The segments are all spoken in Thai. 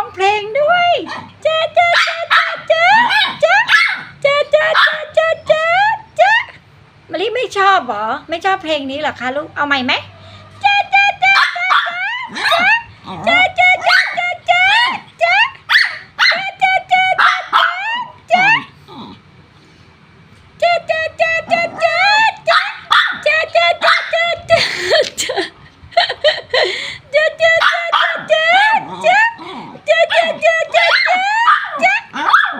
องเพลงด้วยเจ๊เจ๊เจ๊เจ๊เจ๊เจ๊เจ๊เจ๊เจ๊มาลิไม่ชอบหรอ ไม่ชอบเพลงนี้หรอคะลูก เอาใหม่ไหมเจ๊เจ๊เจ๊เจ๊เจ๊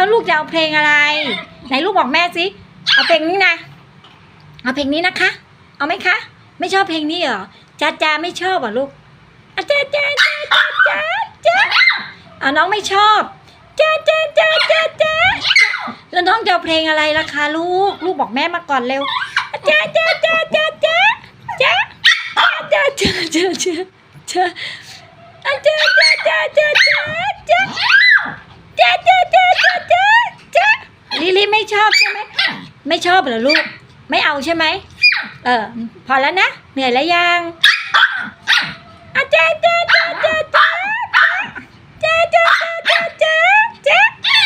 แล้วลูกจะเอาเพลงอะไร ไหนลูกบอกแม่สิเอาเพลงนี้นะเอาเพลงนี้นะคะ เอาไหมคะ ไม่ชอบเพลงนี้เหรอจ้าจ้าไม่ชอบเหรอลูกอะจ้าจ้าจ้าจ้าจ้าจ้าอะน้องไม่ชอบจ้าจ้าจ้าจ้าจ้าแล้วน้องจะเอาเพลงอะไรล่ะคะลูก ลูกบอกแม่มาก่อนเร็วจ้าจ้าจ้าจ้าจ้าจ้าจ้าจ้าจ้าจ้า ชอบใช่ไหมไม่ชอบเหรอลูก ไม่เอาใช่ไหมเออ พอแล้วนะ เหนื่อยแล้วยังอาจ้าจ้าจ้าจ้าจ้าจ้าจ้าจ้าจ้าจ้าจ้า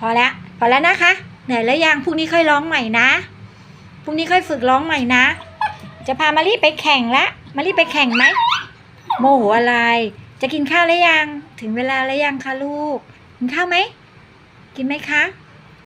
พอแล้วพอแล้วนะคะ เหนื่อยแล้วยังพรุ่งนี้ค่อยร้องใหม่นะพรุ่งนี้ค่อยฝึกร้องใหม่นะ จะพามารีไปแข่งละมารีไปแข่งไหมโมโหอะไร จะกินข้าวแล้วยัง ถึงเวลาแล้วยังคะลูก กินข้าวไหม กินไหมคะ